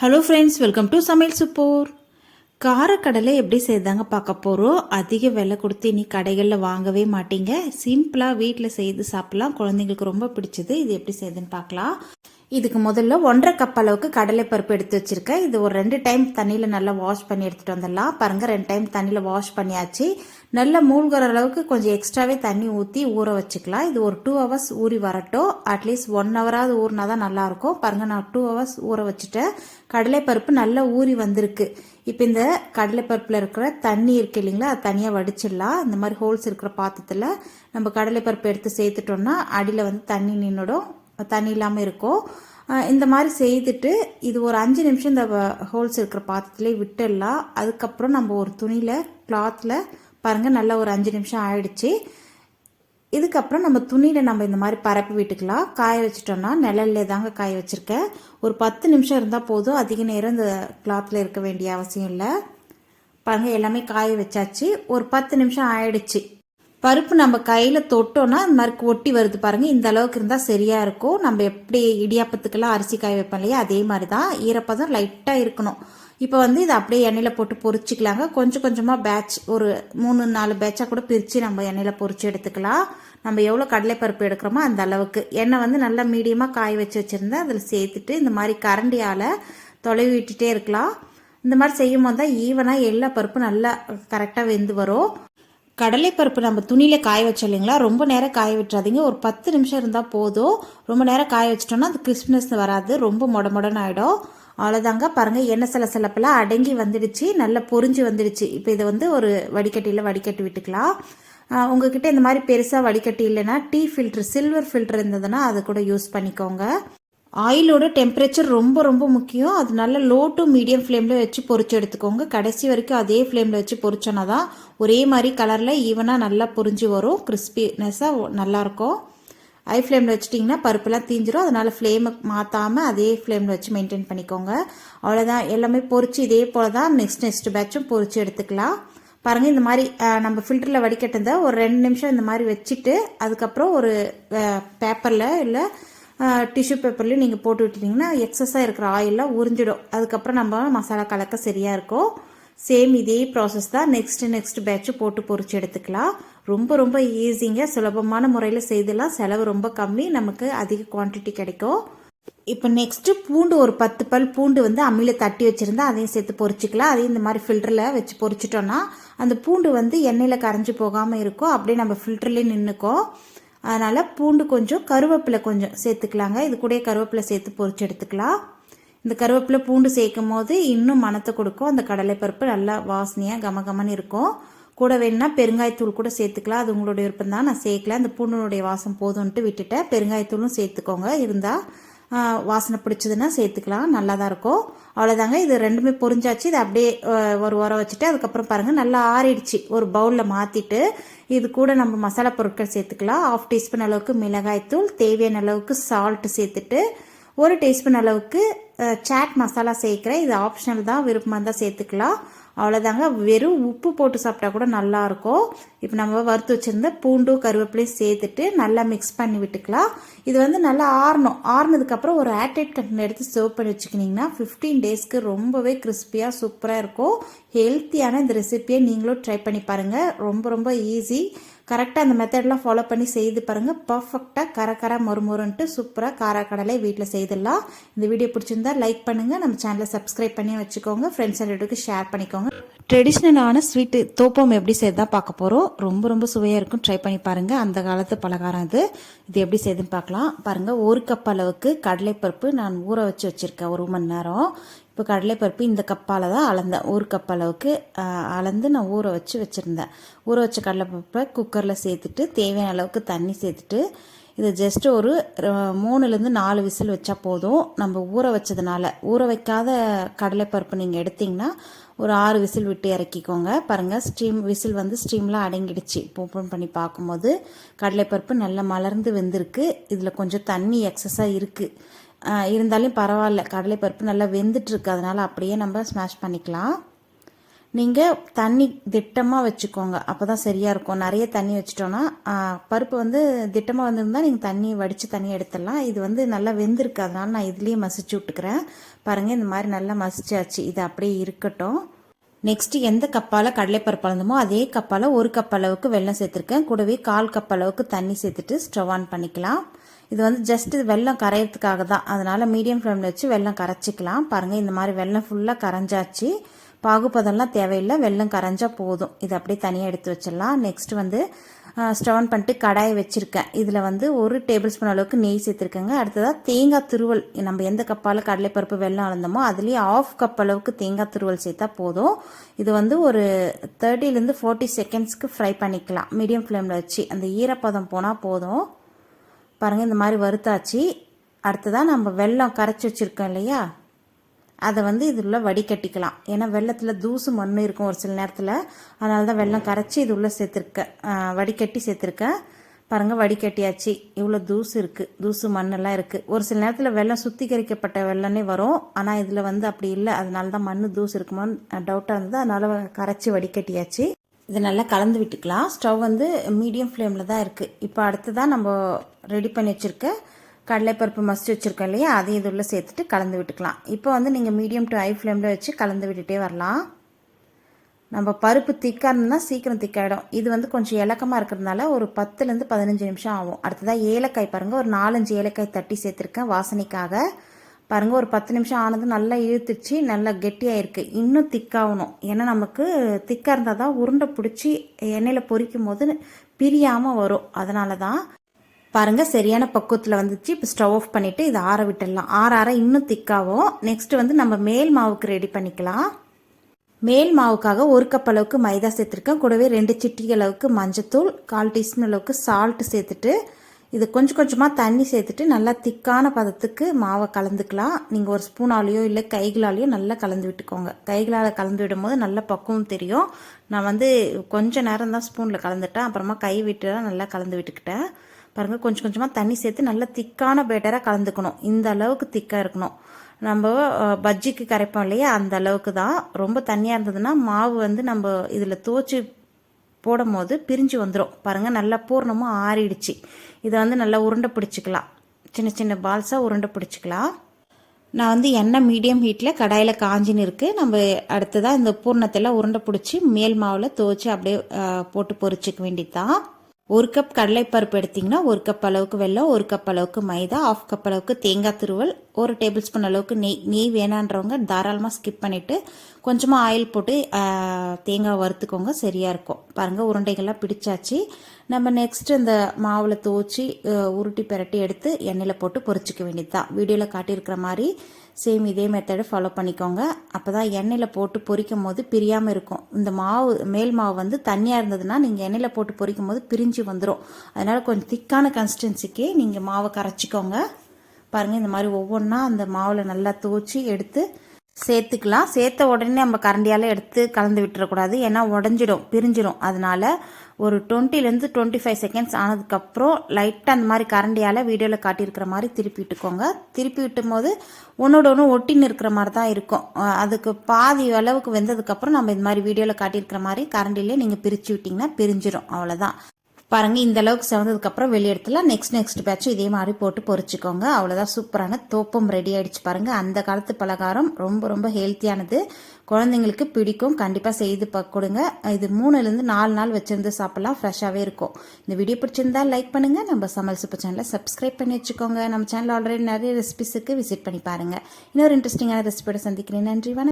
Hello friends welcome to சமையல் சுப்போர் காரக்கடலை எப்படி செய்தாங்க பார்க்க போகிறோம் அதிக விலை கொடுத்து இனி கடைகளில் வாங்கவே மாட்டீங்க. சிம்பிளாக வீட்டில் செய்து சாப்பிட்லாம். குழந்தைங்களுக்கு ரொம்ப பிடிச்சது. இது எப்படி செய்யுதுன்னு பார்க்கலாம். இதுக்கு முதல்ல ஒன்றரை கப் அளவுக்கு கடலைப்பருப்பு எடுத்து வச்சுருக்கேன். இது ஒரு ரெண்டு டைம் தண்ணியில் நல்லா வாஷ் பண்ணி எடுத்துகிட்டு வந்துடலாம். பாருங்கள் ரெண்டு டைம் தண்ணியில் வாஷ் பண்ணியாச்சு. நல்லா மூழ்கிற அளவுக்கு கொஞ்சம் எக்ஸ்ட்ராவே தண்ணி ஊற்றி ஊற வச்சுக்கலாம். இது ஒரு டூ ஹவர்ஸ் ஊறி வரட்டும். அட்லீஸ்ட் ஒன் ஹவராவது ஊறினா தான் நல்லாயிருக்கும். பாருங்கள் நான் டூ ஹவர்ஸ் ஊற வச்சுட்டேன். கடலைப்பருப்பு நல்லா ஊறி வந்திருக்கு. இப்போ இந்த கடலைப்பருப்பில் இருக்கிற தண்ணி இருக்கு இல்லைங்களா அது தனியாக வடிச்சிடலாம். இந்த மாதிரி ஹோல்ஸ் இருக்கிற பாத்திரத்தில் நம்ம கடலைப்பருப்பு எடுத்து சேர்த்துட்டோம்னா அடியில் வந்து தண்ணி நின்றுடும் தண்ணி இல்லாமல் இருக்கும் இந்த மாதிரி செய்துட்டு இது ஒரு அஞ்சு நிமிஷம் இந்த ஹோல்ஸ் இருக்கிற பாத்திரத்துலேயே விட்டுடலாம் அதுக்கப்புறம் நம்ம ஒரு துணியில் கிளாத்தில் பாருங்கள் நல்லா ஒரு அஞ்சு நிமிஷம் ஆயிடுச்சு. இதுக்கப்புறம் நம்ம துணியில் நம்ம இந்த மாதிரி பரப்பி விட்டுக்கலாம். காய வச்சிட்டோம்னா நிழல்ல தாங்க காய வச்சுருக்கேன் ஒரு பத்து நிமிஷம் இருந்தால் போதும். அதிக நேரம் இந்த கிளாத்தில் இருக்க வேண்டிய அவசியம் இல்லை. பாருங்கள் எல்லாமே காய வச்சாச்சு. ஒரு பத்து நிமிஷம் ஆயிடுச்சு. பருப்பு நம்ம கையில் தொட்டோன்னா இந்த மாதிரி ஒட்டி வருது பாருங்கள் இந்த அளவுக்கு இருந்தால் சரியாக இருக்கும். நம்ம எப்படி இடியாப்பத்துக்கெல்லாம் அரிசி காய வைப்போம் இல்லையா? அதே மாதிரி தான் ஈரப்பதம் லைட்டாக இருக்கணும். இப்போ வந்து இதை அப்படியே எண்ணெயில் போட்டு பொரிச்சிக்கலாங்க. கொஞ்சம் கொஞ்சமாக பேட்ச் ஒரு மூணு நாலு பேட்சாக கூட பிரித்து நம்ம எண்ணெயில் பொரிச்சு எடுத்துக்கலாம். நம்ம எவ்வளோ கடலைப்பருப்பு எடுக்கிறோமோ அந்த அளவுக்கு. எண்ணெய் வந்து நல்லா மீடியமாக காய வச்சு வச்சுருந்தேன் அதில் சேர்த்துட்டு இந்த மாதிரி கரண்டியால் தொலைவி விட்டுட்டே இருக்கலாம். இந்த மாதிரி செய்யும் போது தான் ஈவனாக எல்லா பருப்பும் நல்லா கரெக்டாக வெந்து வரும். கடலைப்பருப்பு நம்ம துணியில் காய வச்சோம் இல்லைங்களா? ரொம்ப நேரம் காய விட்டுறாதீங்க. ஒரு பத்து நிமிஷம் இருந்தால் போதும். ரொம்ப நேரம் காய வச்சிட்டோம்னா அது கிறிஸ்மஸ் வராது. ரொம்ப மொட மொடன்னு ஆகிடும் அவ்வளோதாங்க பாருங்கள் எண்ணெய் சில சிலப்பெல்லாம் அடங்கி வந்துடுச்சு. நல்லா பொறிஞ்சு வந்துடுச்சு. இப்போ இதை வந்து ஒரு வடிகட்டியில் வடிகட்டி விட்டுக்கலாம். உங்ககிட்ட இந்த மாதிரி பெருசாக வடிகட்டி இல்லைன்னா டீ ஃபில்ட்ரு சில்வர் ஃபில்ட்ரு இருந்ததுன்னா அதை கூட யூஸ் பண்ணிக்கோங்க. ஆயிலோட டெம்பரேச்சர் ரொம்ப ரொம்ப முக்கியம். அது நல்லா லோ டு மீடியம் ஃப்ளேமில் வச்சு பொரிச்சு எடுத்துக்கோங்க. கடைசி வரைக்கும் அதே ஃப்ளேமில் வச்சு பொரிச்சோன்னா தான் ஒரே மாதிரி கலரில் ஈவனாக நல்லா பொரிஞ்சு வரும். கிறிஸ்பினஸ்ஸாக நல்லாயிருக்கும் ஹை ஃப்ளேமில் வச்சிட்டிங்கன்னா பருப்புலாம் தீஞ்சிரும். அதனால் ஃப்ளேமை மாற்றாமல் அதே ஃப்ளேமில் வச்சு மெயின்டைன் பண்ணிக்கோங்க. அவ்வளோதான் எல்லாமே பொறிச்சு இதே போல் தான் நெக்ஸ்ட் நெக்ஸ்ட் பேட்சும் பொறிச்சு எடுத்துக்கலாம். பாருங்கள் இந்த மாதிரி நம்ம ஃபில்டரில் வடிகட்டுறத ஒரு ரெண்டு நிமிஷம் இந்த மாதிரி வச்சுட்டு அதுக்கப்புறம் ஒரு பேப்பரில் இல்லை டிஷ்யூ பேப்பர்லையும் நீங்கள் போட்டு விட்டுட்டிங்கன்னா எக்ஸஸாக இருக்கிற ஆயிலெலாம் உறிஞ்சிடும். அதுக்கப்புறம் நம்ம மசாலா கலக்க சரியாக இருக்கும் சேம் இதே ப்ராசஸ் தான் நெக்ஸ்ட் நெக்ஸ்ட் பேட்ச் போட்டு பொறிச்சு எடுத்துக்கலாம். ரொம்ப ரொம்ப ஈஸிங்க சுலபமான முறையில் செய்தலாம். செலவு ரொம்ப கம்மி நமக்கு அதிக குவான்டிட்டி கிடைக்கும். இப்போ நெக்ஸ்ட்டு பூண்டு ஒரு பத்து பல் பூண்டு வந்து அம்மியில் தட்டி வச்சுருந்தா அதையும் சேர்த்து பொரிச்சிக்கலாம் அதையும் இந்த மாதிரி ஃபில்டரில் வச்சு பொரிச்சிட்டோன்னா அந்த பூண்டு வந்து எண்ணெயில் கரைஞ்சி போகாமல் இருக்கும் அப்படியே நம்ம ஃபில்டர்லேயே நின்றுக்கும் அதனால் பூண்டு கொஞ்சம் கருவேப்பிலை கொஞ்சம் சேர்த்துக்கலாங்க. இது கூட கருவேப்பிலை சேர்த்து பொறிச்சு எடுத்துக்கலாம். இந்த கருவேப்பிலை பூண்டு சேர்க்கும் போது இன்னும் மனத்தை கொடுக்கும். அந்த கடலைப்பருப்பு நல்லா வாசனையாக கமகமன்னு இருக்கும். கூட வேணும்னா பெருங்காயத்தூள் கூட சேர்த்துக்கலாம். அது உங்களுடைய விருப்பம் தான் நான் சேர்க்கல. அந்த பூண்டினுடைய வாசம் போதும்ன்ட்டு விட்டுட்டேன். பெருங்காயத்தூளும் சேர்த்துக்கோங்க. இருந்தால் வாசனை பிடிச்சதுன்னா சேர்த்துக்கலாம். நல்லா தான் இருக்கும். அவ்வளோதாங்க இது ரெண்டுமே பொரிஞ்சாச்சு. இதை அப்படியே ஒரு உரம் வச்சுட்டு அதுக்கப்புறம் பாருங்கள் நல்லா ஆறிடுச்சு. ஒரு பவுலில் மாற்றிட்டு இது கூட நம்ம மசாலா பொருட்கள் சேர்த்துக்கலாம். ஆஃப் டீஸ்பூன் அளவுக்கு மிளகாய்த்தூள் தேவையான அளவுக்கு சால்ட்டு சேர்த்துட்டு ஒரு டீஸ்பூன் அளவுக்கு சாட் மசாலா சேர்க்குறேன். இது ஆப்ஷனல் தான். விருப்பமாக இருந்தால் சேர்த்துக்கலாம். அவ்வளோதாங்க வெறும் உப்பு போட்டு சாப்பிட்டா கூட நல்லாயிருக்கும். இப்போ நம்ம வறுத்து வச்சுருந்த பூண்டும் கருவேப்பிலையும் சேர்த்துட்டு நல்லா மிக்ஸ் பண்ணி விட்டுக்கலாம். இது வந்து நல்லா ஆறணும். ஆறுனதுக்கப்புறம் ஒரு ஏர்டைட் கண்டெய்னர் எடுத்து சர்வ் பண்ணி வச்சுக்கினிங்கன்னா ஃபிஃப்டீன் டேஸ்க்கு ரொம்பவே கிறிஸ்பியாக சூப்பராக இருக்கும். ஹெல்த்தியான இந்த ரெசிபியை நீங்களும் ட்ரை பண்ணி பாருங்கள் ரொம்ப ரொம்ப ஈஸி கரெக்டாக அந்த மெத்தட்லாம் ஃபாலோ பண்ணி செய்து பாருங்கள் பர்ஃபெக்டாக கர கர மொறுமொறுன்ட்டு சூப்பராக காரக்கடலை வீட்டில் செய்திடலாம். இந்த வீடியோ பிடிச்சிருந்தா லைக் பண்ணுங்கள் நம்ம சேனலை சப்ஸ்கிரைப் பண்ணி வச்சுக்கோங்க. ஃப்ரெண்ட்ஸ் அண்ட் ஷேர் பண்ணிக்கோங்க. ட்ரெடிஷ்னலான ஸ்வீட்டு தோப்பம் எப்படி செய்யறதா பார்க்க போகிறோம் ரொம்ப ரொம்ப சுவையாக இருக்கும். ட்ரை பண்ணி பாருங்கள் அந்த காலத்து பலகாரம் இது. இது எப்படி செய்யுதுன்னு பார்க்கலாம். பாருங்கள் ஒரு கப் அளவுக்கு கடலைப்பருப்பு நான் ஊற வச்சு வச்சுருக்கேன். ஒரு மணி நேரம். இப்போ கடலைப்பருப்பு இந்த கப்பால் தான் அளந்தேன். ஒரு கப் அளவுக்கு அளந்து நான் ஊற வச்சு வச்சுருந்தேன். ஊற வச்ச கடலைப்பருப்பை குக்கரில் சேர்த்துட்டு தேவையான அளவுக்கு தண்ணி சேர்த்துட்டு இதை ஜஸ்ட் ஒரு மூணுலேருந்து நாலு விசில் வச்சா போதும். நம்ம ஊற வச்சதுனால ஊற வைக்காத கடலைப்பருப்பு நீங்கள் எடுத்தீங்கன்னா ஒரு ஆறு விசில் விட்டு இறக்கிக்கோங்க. பாருங்கள் ஸ்டீம் விசில் வந்து ஸ்டீம்லாம் அடங்கிடுச்சு. இப்போ ஓப்பன் பண்ணி பார்க்கும்போது கடலைப்பருப்பு நல்லா மலர்ந்து வெந்திருக்கு. இதில் கொஞ்சம் தண்ணி எக்ஸஸாக இருக்குது இருந்தாலும் பரவாயில்ல. கடலைப்பருப்பு நல்லா வெந்துட்டுருக்கு. அதனால் அப்படியே நம்ம ஸ்மாஷ் பண்ணிக்கலாம். நீங்கள் தண்ணி திட்டமாக வச்சுக்கோங்க. அப்போ தான் சரியாக இருக்கும். நிறைய தண்ணி வச்சிட்டோன்னா பருப்பு வந்து திட்டமாக வந்திருந்தால் நீங்கள் தண்ணி வடித்து தண்ணி எடுத்துடலாம். இது வந்து நல்லா வெந்திருக்கு. அதனால் நான் இதுலேயே மசிச்சு விட்டுக்கிறேன். பாருங்கள் இந்த மாதிரி நல்லா மசிச்சாச்சு. இது அப்படியே இருக்கட்டும். நெக்ஸ்ட்டு எந்த கப்பால் கடலைப்பருப்பு அளந்தமோ அதே கப்பால் ஒரு கப் அளவுக்கு வெள்ளம் சேர்த்துருக்கேன். கூடவே கால் கப் அளவுக்கு தண்ணி சேர்த்துட்டு ஸ்டவ் ஆன் பண்ணிக்கலாம். இது வந்து ஜஸ்ட் வெள்ளம் கரையிறதுக்காக தான் அதனால் மீடியம் ஃப்ளேமில் வச்சு வெள்ளம் கரைச்சிக்கலாம். பாருங்கள் இந்த மாதிரி வெள்ளம் ஃபுல்லாக கரைஞ்சாச்சு. பாகுபதம்லாம் தேவையில்லை. வெள்ளம் கரைஞ்சால் போதும். இது அப்படியே தனியாக எடுத்து வச்சிடலாம். நெக்ஸ்ட் வந்து ஸ்டவன் பண்ணிட்டு கடாயை வச்சுருக்கேன். இதில் வந்து ஒரு டேபிள் ஸ்பூன் அளவுக்கு நெய் சேர்த்துருக்கேங்க. அடுத்ததாக தேங்காய் துருவல். நம்ம எந்த கப்பால் கடலைப்பருப்பு வெள்ளம் அளந்தோமோ அதுலேயே ஆஃப் கப் அளவுக்கு தேங்காய் துருவல் சேர்த்தா போதும். இது வந்து ஒரு தேர்ட்டிலேருந்து ஃபோர்ட்டி செகண்ட்ஸ்க்கு ஃப்ரை பண்ணிக்கலாம். மீடியம் ஃப்ளேமில் வச்சு. அந்த ஈரப்பதம் போனால் போதும். பாருங்கள் இந்த மாதிரி வறுத்தாச்சு. அடுத்ததாக நம்ம வெல்லம் கரைச்சி வச்சுருக்கோம் இல்லையா? அதை வந்து இதில் வடிகட்டிக்கலாம். ஏன்னா வெள்ளத்தில் தூசு மண் இருக்கும் ஒரு சில நேரத்தில். அதனால தான் வெள்ளம் கரைச்சி இது உள்ளே சேர்த்துருக்கேன் வடிகட்டி சேர்த்துருக்கேன் பாருங்கள் வடிகட்டியாச்சு. இவ்வளோ தூசு இருக்குது தூசு மண்ணெல்லாம் இருக்குது ஒரு சில நேரத்தில் வெள்ளம் சுத்திகரிக்கப்பட்ட வெள்ளமே வரும். ஆனால் இதில் வந்து அப்படி இல்லை. அதனால தான் மண் தூசு இருக்குமோன்னு டவுட்டாக இருந்தது. அதனால் கரைச்சி வடிகட்டியாச்சு. இதை நல்லா கலந்து விட்டுக்கலாம். ஸ்டவ் வந்து மீடியம் ஃப்ளேமில் தான் இருக்குது இப்போ அடுத்ததாக நம்ம ரெடி பண்ணி வச்சுருக்க கடலைப்பருப்பு மசிச்சு வச்சுருக்கோம் இல்லையா? அதையும் இது உள்ளே சேர்த்துட்டு கலந்து விட்டுக்கலாம். இப்போ வந்து நீங்கள் மீடியம் டு ஹை ஃப்ளேமில் வச்சு கலந்து விட்டுட்டே வரலாம். நம்ம பருப்பு திக்காக இருந்தால் சீக்கிரம் திக்காயிடும். இது வந்து கொஞ்சம் இலக்கமாக இருக்கிறதுனால ஒரு பத்துலேருந்து பதினஞ்சு நிமிஷம் ஆகும். அடுத்ததாக ஏலக்காய் பாருங்கள் ஒரு நாலஞ்சு ஏலக்காய் தட்டி சேர்த்துருக்கேன் வாசனைக்காக. பாருங்கள் ஒரு பத்து நிமிஷம் ஆனது நல்லா இழுத்துச்சு நல்லா கெட்டியாயிருக்கு. இன்னும் திக்காகணும் ஏன்னா நமக்கு திக்காக இருந்தால் தான் உருண்டை பிடிச்சி எண்ணெயில் பொரிக்கும் போது பிரியாமல் வரும். அதனால தான் பாருங்க சரியான பக்குவத்தில் வந்துச்சு. இப்போ ஸ்டவ் ஆஃப் பண்ணிவிட்டு இதை ஆற விட்டுடலாம். ஆற ஆற இன்னும் திக்காகும் நெக்ஸ்ட்டு வந்து நம்ம மேல் மாவுக்கு ரெடி பண்ணிக்கலாம். மேல் மாவுக்காக ஒரு கப் அளவுக்கு மைதா சேர்த்துருக்கேன். கூடவே ரெண்டு சிட்டிகை அளவுக்கு மஞ்சத்தூள் கால் டீஸ்பூன் அளவுக்கு சால்ட் சேர்த்துட்டு இது கொஞ்சம் கொஞ்சமாக தண்ணி சேர்த்துட்டு நல்லா திக்கான பதத்துக்கு மாவை கலந்துக்கலாம். நீங்கள் ஒரு ஸ்பூனாலேயோ இல்லை கைகளாலேயோ நல்லா கலந்து விட்டுக்கோங்க. கைகளால் கலந்து விடும்போது நல்ல பக்குவம் தெரியும். நான் வந்து கொஞ்சம் நேரம் தான் ஸ்பூனில் கலந்துட்டேன். அப்புறமா கை விட்டு தான் நல்லா கலந்து விட்டுக்கிட்டேன். பாருங்கள் கொஞ்சம் கொஞ்சமாக தண்ணி சேர்த்து நல்லா திக்கான பேட்டராக கலந்துக்கணும். இந்த அளவுக்கு திக்காக இருக்கணும். நம்ம பஜ்ஜிக்கு கரைப்போம் இல்லையா? அந்த அளவுக்கு தான். ரொம்ப தண்ணியாக இருந்ததுன்னா மாவு வந்து நம்ம இதில் தோச்சி போடும் போது பிரிஞ்சு வந்துடும் பாருங்கள் நல்லா பூர்ணமாக ஆறிடுச்சு. இதை வந்து நல்லா உருண்டை பிடிச்சிக்கலாம். சின்ன சின்ன பால்ஸாக உருண்டை பிடிச்சிக்கலாம். நான் வந்து எண்ணெய் மீடியம் ஹீட்டில் கடாயில் காஞ்சின்னு இருக்குது நம்ம அடுத்ததாக இந்த பூர்ணத்தெல்லாம் உருண்டை பிடிச்சி மேல் மாவில் துவச்சி அப்படியே போட்டு பொறிச்சிக்க வேண்டியதுதான். ஒரு கப் கடலைப்பருப்பு எடுத்திங்கன்னா ஒரு கப் அளவுக்கு வெல்லம் ஒரு கப் அளவுக்கு மைதா ஆஃப் கப் அளவுக்கு தேங்காய் துருவல் ஒரு டேபிள் ஸ்பூன் அளவுக்கு நெய் நெய் வேணான்றவங்க தாராளமாக ஸ்கிப் பண்ணிவிட்டு கொஞ்சமாக ஆயில் போட்டு தேங்காய் வறுத்துக்கோங்க சரியாக இருக்கும். பாருங்கள் உருண்டைகள்லாம் பிடிச்சாச்சு. நம்ம நெக்ஸ்ட் இந்த மாவில் துவச்சி உருட்டி பிரட்டி எடுத்து எண்ணெயில் போட்டு பொரிச்சிக்க வேண்டியது தான் வீடியோவில் காட்டியிருக்கிற மாதிரி சேம் இதே மெத்தடை ஃபாலோ பண்ணிக்கோங்க. அப்போ தான் எண்ணெயில் போட்டு பொரிக்கும் போது பிரியாமல் இருக்கும். இந்த மாவு மேல் மாவு வந்து தண்ணியாக இருந்ததுன்னா நீங்கள் எண்ணெயில் போட்டு பொரிக்கும் போது பிரிஞ்சு வந்துடும் அதனால் கொஞ்சம் திக்கான கன்சிஸ்டன்சிக்கு நீங்கள் மாவை கரைச்சிக்கோங்க. பாருங்கள் இந்த மாதிரி ஒவ்வொன்றா அந்த மாவில் நல்லா துவச்சி எடுத்து சேர்த்துக்கலாம். சேர்த்த உடனே நம்ம கரண்டியால் எடுத்து கலந்து விட்டுறக்கூடாது. ஏன்னா உடஞ்சிடும் பிரிஞ்சிடும் அதனால ஒரு டுவெண்ட்டிலேருந்து டுவெண்ட்டி ஃபைவ் செகண்ட்ஸ் ஆனதுக்கப்புறம் லைட்டாக அந்த மாதிரி கரண்டியால் வீடியோவில் காட்டியிருக்கிற மாதிரி திருப்பி விட்டுக்கோங்க. திருப்பி விட்டும் போது ஒன்றோட ஒன்று ஒட்டின்னு இருக்கிற மாதிரி தான் இருக்கும். அதுக்கு பாதி அளவுக்கு வெந்ததுக்கப்புறம் நம்ம இந்த மாதிரி வீடியோவில் காட்டியிருக்கிற மாதிரி கரண்டிலே நீங்கள் பிரித்து விட்டிங்கன்னா பிரிஞ்சிடும் அவ்வளோதான் பாருங்கள் இந்த அளவுக்கு சிறந்ததுக்கப்புறம் வெளியெடுத்துலாம் வெளியே நெக்ஸ்ட் நெக்ஸ்ட் பேட்சும் இதே மாதிரி போட்டு பொறிச்சிக்கோங்க. அவ்வளோதான் சூப்பரான தோப்பம் ரெடி ஆகிடுச்சு பாருங்கள் அந்த காலத்து பலகாரம் ரொம்ப ரொம்ப ஹெல்த்தியானது குழந்தைங்களுக்கு பிடிக்கும். கண்டிப்பாக செய்து கொடுங்க. இது மூணுலேருந்து நாலு நாள் வச்சுருந்து சாப்பிட்லாம். ஃப்ரெஷ்ஷாகவே இருக்கும். இந்த வீடியோ பிடிச்சிருந்தா லைக் பண்ணுங்கள் நம்ம சமல் சூப்பர் சேனலை சப்ஸ்கிரைப் பண்ணி வச்சுக்கோங்க. நம்ம சேனல் ஆல்ரெடி நிறைய ரெசிபிஸுக்கு விசிட் பண்ணி பாருங்க. இன்னொரு இன்ட்ரெஸ்டிங்கான ரெசிபியோட சந்திக்கிறேன். நன்றி வணக்கம்.